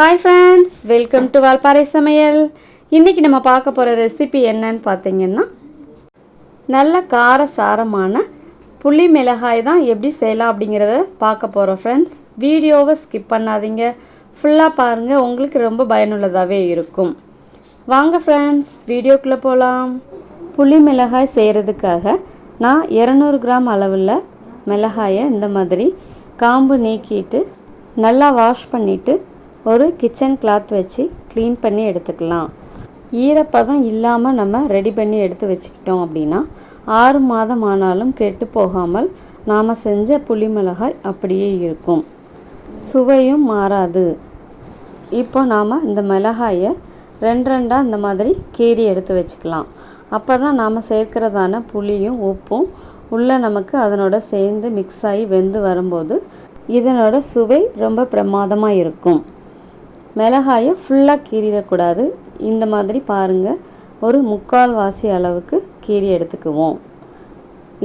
Hi friends welcome to Valparai சமையல் இன்றைக்கி நம்ம பார்க்க போகிற ரெசிபி என்னன்னு பார்த்தீங்கன்னா நல்ல கார சாரமான புளி மிளகாய் தான் எப்படி செய்யலாம் அப்படிங்கிறத பார்க்க போகிறோம் ஃப்ரெண்ட்ஸ் வீடியோவை ஸ்கிப் பண்ணாதீங்க. ஃபுல்லாக பாருங்கள் உங்களுக்கு ரொம்ப பயனுள்ளதாகவே இருக்கும். வாங்க ஃப்ரெண்ட்ஸ் வீடியோக்குள்ளே போகலாம் புளி மிளகாய் செய்கிறதுக்காக நான் இரநூறு கிராம் அளவில் மிளகாயை இந்த மாதிரி காம்பு நீக்கிட்டு நல்லா வாஷ் பண்ணிவிட்டு ஒரு கிச்சன் கிளாத் வச்சு க்ளீன் பண்ணி எடுத்துக்கலாம். ஈரப்பதம் இல்லாமல் நம்ம ரெடி பண்ணி எடுத்து வச்சுக்கிட்டோம் அப்படின்னா ஆறு மாதம் ஆனாலும் கெட்டு போகாமல் நாம் செஞ்ச புளி மிளகாய் அப்படியே இருக்கும். சுவையும் மாறாது. இப்போ நாம் இந்த மிளகாயை ரெண்டு ரெண்டாக இந்த மாதிரி கீறி எடுத்து வச்சுக்கலாம். அப்போ தான் நாம் சேர்க்கிறதான புளியும் உப்பும் உள்ளே நமக்கு அதனோட சேர்ந்து மிக்ஸ் ஆகி வெந்து வரும்போது இதனோட சுவை ரொம்ப பிரமாதமாக இருக்கும். மிளகாயை ஃபுல்லாக கீறிடக்கூடாது. இந்த மாதிரி பாருங்கள் ஒரு முக்கால் வாசி அளவுக்கு கீறி எடுத்துக்குவோம்.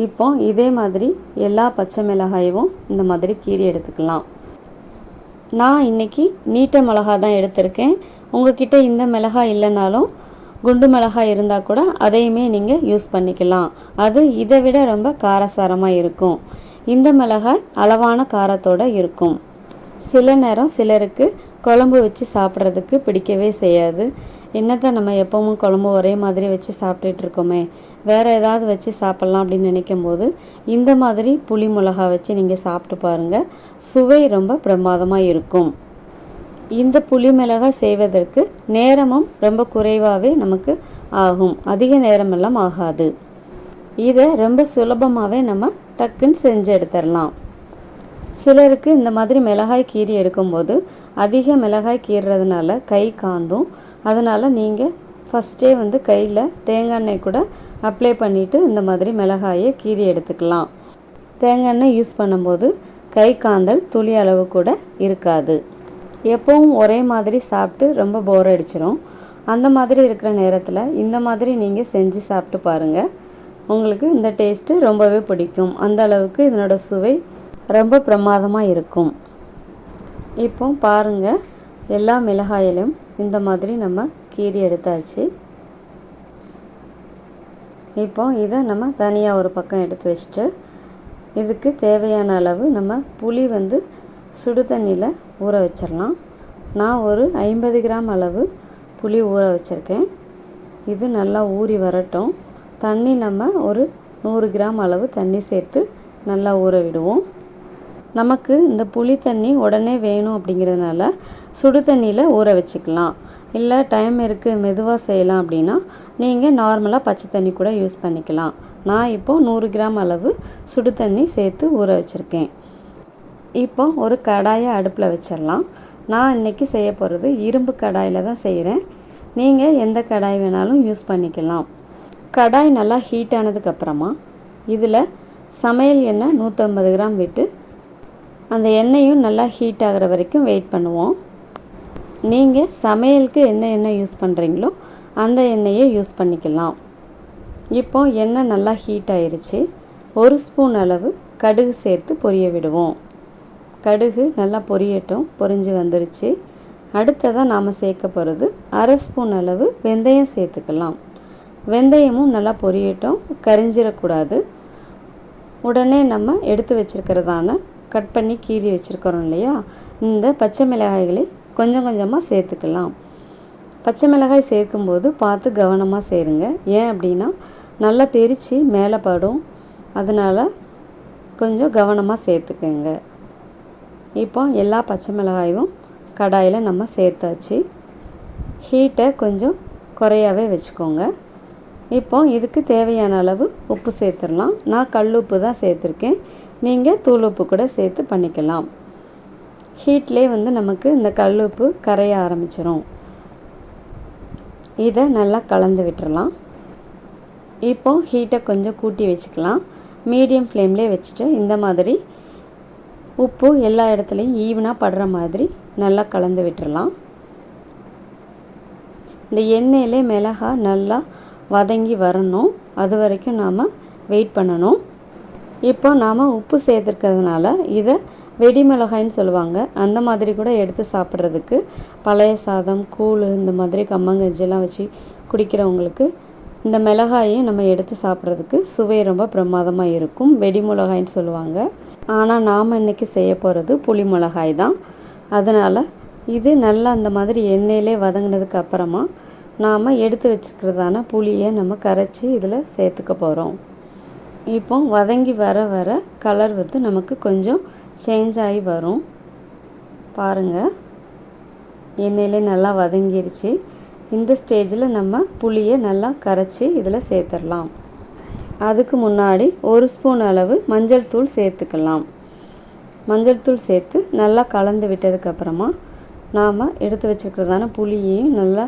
இப்போ இதே மாதிரி எல்லா பச்சை மிளகாயும் இந்த மாதிரி கீறி எடுத்துக்கலாம். நான் இன்றைக்கி நீட்ட மிளகாய் தான் எடுத்திருக்கேன். உங்ககிட்ட இந்த மிளகாய் இல்லைனாலும் குண்டு மிளகாய் இருந்தால் கூட அதையுமே நீங்கள் யூஸ் பண்ணிக்கலாம். அது இதை விட ரொம்ப காரசாரமாக இருக்கும். இந்த மிளகாய் அளவான காரத்தோடு இருக்கும். சில நேரம் சிலருக்கு குழம்பு வச்சு சாப்பிட்றதுக்கு பிடிக்கவே செய்யாது. என்னத்தை நம்ம எப்பவும் குழம்பு ஒரே மாதிரி வச்சு சாப்பிட்டுட்டு இருக்கோமே. வேறு ஏதாவது வச்சு சாப்பிட்லாம் அப்படின்னு நினைக்கும் போது இந்த மாதிரி புளி மிளகா வச்சு நீங்கள் சாப்பிட்டு பாருங்கள் சுவை ரொம்ப பிரமாதமாக இருக்கும். இந்த புளி மிளகா செய்வதற்கு நேரமும் ரொம்ப குறைவாகவே நமக்கு ஆகும். அதிக நேரமெல்லாம் ஆகாது. இதை ரொம்ப சுலபமாகவே நம்ம டக்குன்னு செஞ்சு எடுத்துடலாம். சிலருக்கு இந்த மாதிரி மிளகாய் கீறி எடுக்கும்போது அதிக மிளகாய் கீறுறதுனால கை காந்தும். அதனால் நீங்கள் ஃபஸ்ட்டே வந்து கையில் தேங்காய் எண்ணெய் கூட அப்ளை பண்ணிவிட்டு இந்த மாதிரி மிளகாயை கீறி எடுத்துக்கலாம். தேங்காய் எண்ணெய் யூஸ் பண்ணும்போது கை காந்தல் துளி அளவு கூட இருக்காது. எப்பவும் ஒரே மாதிரி சாப்பிட்டு ரொம்ப போர் அடிச்சிடும் அந்த மாதிரி இருக்கிற நேரத்தில் இந்த மாதிரி நீங்கள் செஞ்சு சாப்பிட்டு பாருங்கள் உங்களுக்கு இந்த டேஸ்ட்டு ரொம்பவே பிடிக்கும். அந்த அளவுக்கு இதனோட சுவை ரொம்ப பிரமாதமாக இருக்கும். இப்போ பாருங்கள் எல்லா மிளகாயிலும் இந்த மாதிரி நம்ம கீறி எடுத்தாச்சு. இப்போ இதை நம்ம தனியாக ஒரு பக்கம் எடுத்து வச்சுட்டு இதுக்கு தேவையான அளவு நம்ம புளி வந்து சுடு தண்ணியில் ஊற வச்சிடலாம். நான் ஒரு ஐம்பது கிராம் அளவு புளி ஊற வச்சுருக்கேன். இது நல்லா ஊறி வரட்டும். தண்ணி நம்ம ஒரு நூறு கிராம் அளவு தண்ணி சேர்த்து நல்லா ஊற விடுவோம். நமக்கு இந்த புளி தண்ணி உடனே வேணும் அப்படிங்கிறதுனால சுடு தண்ணியில் ஊற வச்சுக்கலாம். இல்லை டைம் இருக்குது மெதுவாக செய்யலாம் அப்படின்னா நீங்கள் நார்மலாக பச்சை தண்ணி கூட யூஸ் பண்ணிக்கலாம். நான் இப்போது நூறு கிராம் அளவு சுடு தண்ணி சேர்த்து ஊற வச்சுருக்கேன். இப்போ ஒரு கடாயை அடுப்பில் வச்சிடலாம். நான் இன்றைக்கி செய்ய போகிறது இரும்பு கடாயில் தான் செய்கிறேன் நீங்கள் எந்த கடாய் வேணாலும் யூஸ் பண்ணிக்கலாம். கடாய் நல்லா ஹீட் ஆனதுக்கப்புறமா இதில் சமையல் எண்ணெய் நூற்றம்பது கிராம் விட்டு அந்த எண்ணெயும் நல்லா ஹீட் ஆகிற வரைக்கும் வெயிட் பண்ணுவோம். நீங்கள் சமையலுக்கு என்ன எண்ணெய் யூஸ் பண்ணுறீங்களோ அந்த எண்ணெயை யூஸ் பண்ணிக்கலாம். இப்போ எண்ணெய் நல்லா ஹீட் ஆயிடுச்சு ஒரு ஸ்பூன் அளவு கடுகு சேர்த்து பொரிய விடுவோம். கடுகு நல்லா பொரியட்டும் பொரிஞ்சு வந்துருச்சு. அடுத்ததாக நாம் சேர்க்க போகிறது அரை ஸ்பூன் அளவு வெந்தயம் சேர்த்துக்கலாம். வெந்தயமும் நல்லா பொரியட்டும் கரிஞ்சிடக்கூடாது உடனே நம்ம எடுத்து வச்சுருக்கிறதான கட் பண்ணி கீறி வச்சுருக்கிறோம் இல்லையா? இந்த பச்சை மிளகாய்களை கொஞ்சம் கொஞ்சமாக சேர்த்துக்கலாம். பச்சை மிளகாய் சேர்க்கும்போது பார்த்து கவனமாக சேருங்க. ஏன் அப்படின்னா நல்லா தெரித்து மேலே படும். அதனால் கொஞ்சம் கவனமாக சேர்த்துக்கோங்க. இப்போ எல்லா பச்சை மிளகாயும் கடாயில் நம்ம சேர்த்தாச்சு. ஹீட்டை கொஞ்சம் குறையாவே வச்சுக்கோங்க. இப்போ இதுக்கு தேவையான அளவு உப்பு சேர்த்துடலாம். நான் கல் உப்பு தான் சேர்த்துருக்கேன். நீங்கள் தூள் உப்பு கூட சேர்த்து பண்ணிக்கலாம். ஹீட்லேயே வந்து நமக்கு இந்த கல் உப்பு கரைய ஆரம்பிச்சிடும் இதை நல்லா கலந்து விட்டுறலாம். இப்போ ஹீட்டை கொஞ்சம் கூட்டி வச்சுக்கலாம். மீடியம் ஃப்ளேம்லேயே வச்சுட்டு இந்த மாதிரி உப்பு எல்லா இடத்துலையும் ஈவனாக படுற மாதிரி நல்லா கலந்து விட்டுறலாம். இந்த எண்ணெயிலே மிளகா நல்லா வதங்கி வரணும். அது வரைக்கும் நாம் வெயிட் பண்ணணும். இப்போ நாம் உப்பு சேர்த்துருக்கிறதுனால இதை வெடி மிளகாய்ன்னு சொல்லுவாங்க. அந்த மாதிரி கூட எடுத்து சாப்பிட்றதுக்கு பழைய சாதம் கூழ் இந்த மாதிரி கம்மங்கஞ்சிலாம் வச்சு குடிக்கிறவங்களுக்கு இந்த மிளகாயை நம்ம எடுத்து சாப்பிட்றதுக்கு சுவை ரொம்ப பிரமாதமாக இருக்கும். வெடி மிளகாய்ன்னு சொல்லுவாங்க. ஆனால் நாம் இன்றைக்கி செய்ய போகிறது புளி மிளகாய் தான். அதனால் இது நல்லா அந்த மாதிரி எண்ணெயிலே வதங்கினதுக்கு அப்புறமா நாம் எடுத்து வச்சுக்கிறதான புளியை நம்ம கரைச்சி இதில் சேர்த்துக்க போகிறோம் இப்போ வதங்கி வர வர கலர் வந்து நமக்கு கொஞ்சம் சேஞ்ச் ஆகி வரும். பாருங்கள் எண்ணெயிலே நல்லா வதங்கிருச்சு. இந்த ஸ்டேஜில் நம்ம புளியை நல்லா கரைச்சி இதில் சேர்த்துடலாம். அதுக்கு முன்னாடி ஒரு ஸ்பூன் அளவு மஞ்சள் தூள் சேர்த்துக்கலாம். மஞ்சள் தூள் சேர்த்து நல்லா கலந்து விட்டதுக்கப்புறமா நாம் எடுத்து வச்சுருக்கிறதான புளியையும் நல்லா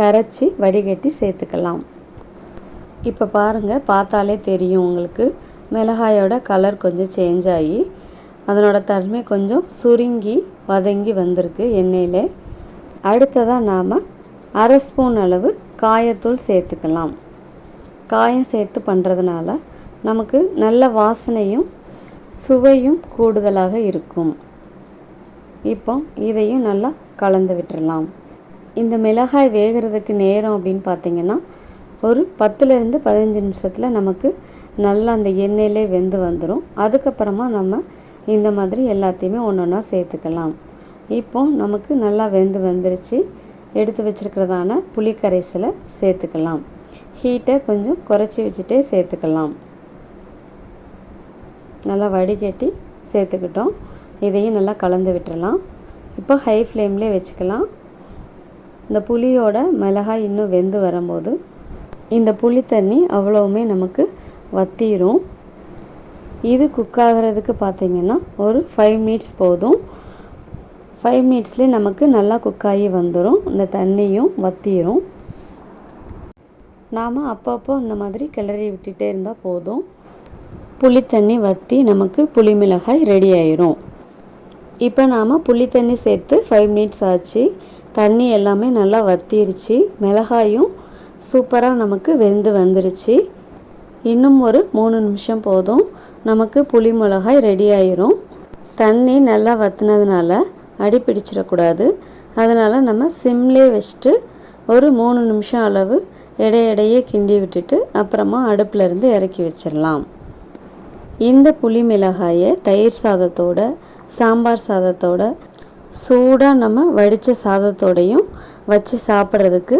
கரைச்சி வடிகட்டி சேர்த்துக்கலாம். இப்போ பாருங்கள் பார்த்தாலே தெரியும் உங்களுக்கு. மிளகாயோட கலர் கொஞ்சம் சேஞ்ச் ஆகி அதனோட தன்மை கொஞ்சம் சுருங்கி வதங்கி வந்திருக்கு எண்ணெயில். அடுத்ததாக நாம் அரை ஸ்பூன் அளவு காயத்தூள் சேர்த்துக்கலாம். காயம் சேர்த்து பண்ணுறதுனால நமக்கு நல்ல வாசனையும் சுவையும் கூடுதலாக இருக்கும். இப்போ இதையும் நல்லா கலந்து விட்டுறலாம். இந்த மிளகாய் வேகிறதுக்கு நேரம் அப்படின்னு பார்த்தீங்கன்னா ஒரு பத்துலேருந்து பதினஞ்சு நிமிஷத்தில் நமக்கு நல்லா அந்த எண்ணெயிலே வெந்து வந்துடும் அதுக்கப்புறமா நம்ம இந்த மாதிரி எல்லாத்தையுமே ஒன்று ஒன்றா சேர்த்துக்கலாம். இப்போ நமக்கு நல்லா வெந்து வந்துருச்சு. எடுத்து வச்சுருக்கிறதான புளி கரைசலை சேர்த்துக்கலாம் ஹீட்டை கொஞ்சம் குறைச்சி வச்சுட்டே சேர்த்துக்கலாம். நல்லா வடிகட்டி சேர்த்துக்கிட்டோம். இதையும் நல்லா கலந்து விட்டுறலாம். இப்போ ஹை ஃப்ளேம்லேயே வச்சுக்கலாம். இந்த புளியோட மிளகாய் இன்னும் வெந்து வரும்போது இந்த புளி தண்ணி அவ்வளவுமே நமக்கு வத்திரும். இது குக் ஆகிறதுக்கு பார்த்திங்கன்னா ஒரு ஃபைவ் மினிட்ஸ் போதும். ஃபைவ் மினிட்ஸ்லேயே நமக்கு நல்லா குக் ஆகி வந்துடும் இந்த தண்ணியும் வத்திரும். நாம் அப்பப்போ இந்த மாதிரி கிளறி விட்டுட்டே இருந்தால் போதும். புளி தண்ணி வற்றி நமக்கு புளி மிளகாய் ரெடி ஆயிரும். இப்போ நாம் புளி தண்ணி சேர்த்து ஃபைவ் மினிட்ஸ் ஆச்சு. தண்ணி எல்லாமே நல்லா வத்திருச்சு. மிளகாயும் சூப்பராக நமக்கு வெந்து வந்துருச்சு. இன்னும் ஒரு மூணு நிமிஷம் போதும். நமக்கு புளி மிளகாய் ரெடி ஆயிரும். தண்ணி நல்லா வற்றினதுனால அடி பிடிச்சிடக்கூடாது. அதனால் நம்ம சிம்லே வச்சுட்டு ஒரு மூணு நிமிஷம் அளவு இடையிடையே கிண்டி விட்டுட்டு அப்புறமா அடுப்பிலேருந்து இறக்கி வச்சிடலாம். இந்த புளி மிளகாயை தயிர் சாதத்தோட சாம்பார் சாதத்தோட சூடாக நம்ம வடித்த சாதத்தோடையும் வச்சு சாப்பிட்றதுக்கு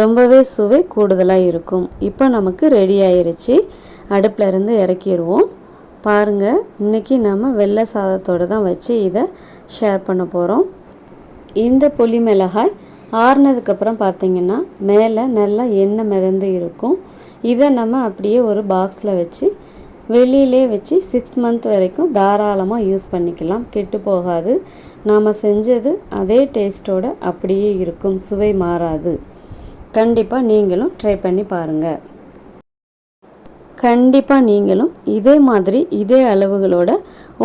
ரொம்பவே சுவை கூடுதலாக இருக்கும். இப்போ நமக்கு ரெடி ஆயிருச்சு. அடுப்பில் இருந்து இறக்கிடுவோம் பாருங்கள் இன்றைக்கி நம்ம வெள்ளை சாதத்தோடு தான் வச்சு இதை ஷேர் பண்ண போகிறோம் இந்த புளி மிளகாய் ஆறுனதுக்கப்புறம் பார்த்திங்கன்னா மேலே நல்லா எண்ணெய் மிதந்து இருக்கும். இதை நம்ம அப்படியே ஒரு பாக்ஸில் வச்சு வெளியிலே வச்சு சிக்ஸ் மந்த் வரைக்கும் தாராளமாக யூஸ் பண்ணிக்கலாம். கெட்டு போகாது. நாம் செஞ்சது அதே டேஸ்ட்டோடு அப்படியே இருக்கும். சுவை மாறாது. கண்டிப்பாக நீங்களும் ட்ரை பண்ணி பாருங்கள் கண்டிப்பாக நீங்களும் இதே மாதிரி இதே அளவுகளோட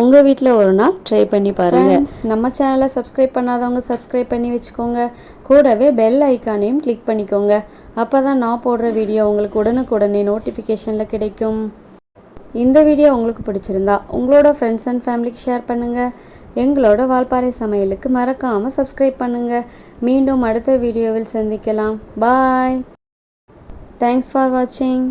உங்கள் வீட்டில் ஒரு நாள் ட்ரை பண்ணி பாருங்கள் நம்ம சேனலை சப்ஸ்கிரைப் பண்ணாதவங்க சப்ஸ்கிரைப் பண்ணி வச்சுக்கோங்க. கூடவே பெல் ஐக்கானையும் கிளிக் பண்ணிக்கோங்க. அப்போ தான் நான் போடுற வீடியோ உங்களுக்கு உடனுக்குடனே நோட்டிஃபிகேஷனில் கிடைக்கும். இந்த வீடியோ உங்களுக்கு பிடிச்சிருந்தா உங்களோட ஃப்ரெண்ட்ஸ் அண்ட் ஃபேமிலிக்கு ஷேர் பண்ணுங்கள் எங்களோட வால்பாறை சமையலுக்கு மறக்காமல் சப்ஸ்கிரைப் பண்ணுங்கள் மீண்டும் அடுத்த வீடியோவில் சந்திக்கலாம். பாய் தேங்க்ஸ் ஃபார் வாட்சிங்